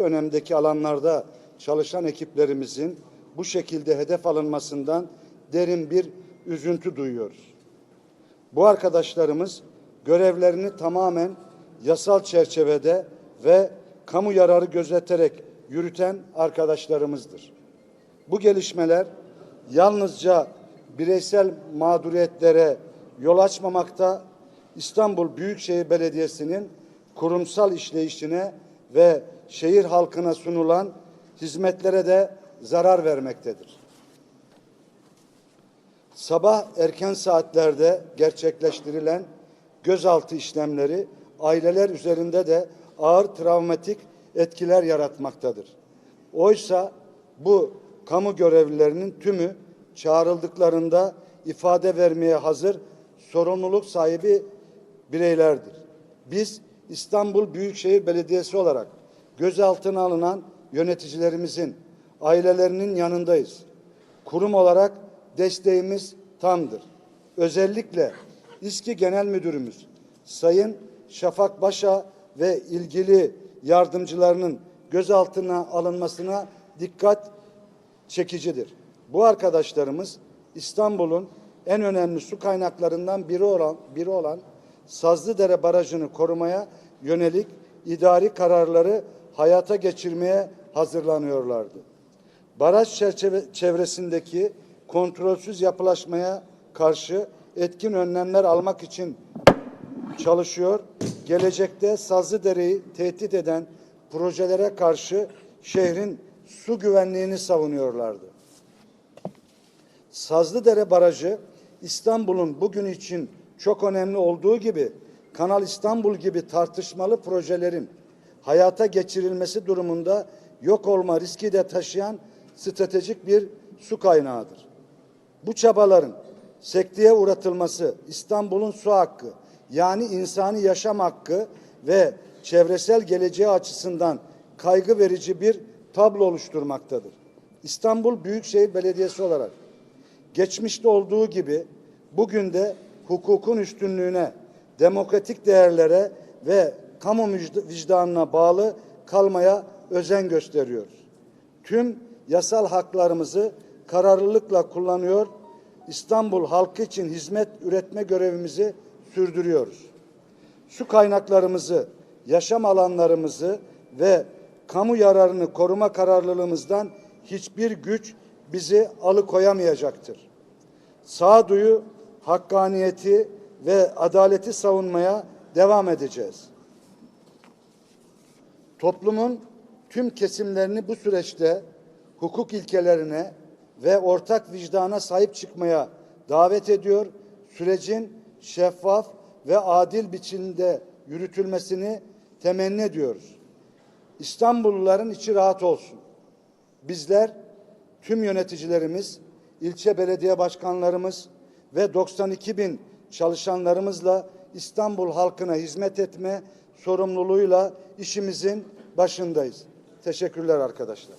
önemdeki alanlarda çalışan ekiplerimizin bu şekilde hedef alınmasından derin bir üzüntü duyuyoruz. Bu arkadaşlarımız görevlerini tamamen yasal çerçevede ve kamu yararı gözeterek yürüten arkadaşlarımızdır. Bu gelişmeler yalnızca bireysel mağduriyetlere yol açmamakta, İstanbul Büyükşehir Belediyesi'nin kurumsal işleyişine ve şehir halkına sunulan hizmetlere de zarar vermektedir. Sabah erken saatlerde gerçekleştirilen gözaltı işlemleri aileler üzerinde de ağır travmatik etkiler yaratmaktadır. Oysa bu kamu görevlilerinin tümü çağrıldıklarında ifade vermeye hazır sorumluluk sahibi bireylerdir. Biz İstanbul Büyükşehir Belediyesi olarak gözaltına alınan yöneticilerimizin ailelerinin yanındayız. Kurum olarak desteğimiz tamdır. Özellikle İSKİ Genel Müdürümüz Sayın Şafak Başa ve ilgili yardımcılarının gözaltına alınmasına dikkat çekicidir. Bu arkadaşlarımız İstanbul'un en önemli su kaynaklarından biri olan biri olan Sazlıdere Barajı'nı korumaya yönelik idari kararları hayata geçirmeye hazırlanıyorlardı. Baraj çerçeve, çevresindeki kontrolsüz yapılaşmaya karşı etkin önlemler almak için çalışıyor. Gelecekte Sazlıdere'yi tehdit eden projelere karşı şehrin su güvenliğini savunuyorlardı. Sazlıdere Barajı İstanbul'un bugün için çok önemli olduğu gibi Kanal İstanbul gibi tartışmalı projelerin hayata geçirilmesi durumunda yok olma riski de taşıyan stratejik bir su kaynağıdır. Bu çabaların sekteye uğratılması İstanbul'un su hakkı yani insani yaşam hakkı ve çevresel geleceği açısından kaygı verici bir tablo oluşturmaktadır. İstanbul Büyükşehir Belediyesi olarak geçmişte olduğu gibi bugün de hukukun üstünlüğüne, demokratik değerlere ve kamu vicdanına bağlı kalmaya özen gösteriyoruz. Tüm yasal haklarımızı kararlılıkla kullanıyor, İstanbul halkı için hizmet üretme görevimizi sürdürüyoruz. Su kaynaklarımızı, yaşam alanlarımızı ve kamu yararını koruma kararlılığımızdan hiçbir güç bizi alıkoyamayacaktır. Sağduyu, hakkaniyeti ve adaleti savunmaya devam edeceğiz. Toplumun tüm kesimlerini bu süreçte hukuk ilkelerine ve ortak vicdana sahip çıkmaya davet ediyor. Sürecin şeffaf ve adil biçimde yürütülmesini temenni ediyoruz. İstanbulluların içi rahat olsun. Bizler tüm yöneticilerimiz, ilçe belediye başkanlarımız ve 92 bin çalışanlarımızla İstanbul halkına hizmet etme sorumluluğuyla işimizin başındayız. Teşekkürler arkadaşlar.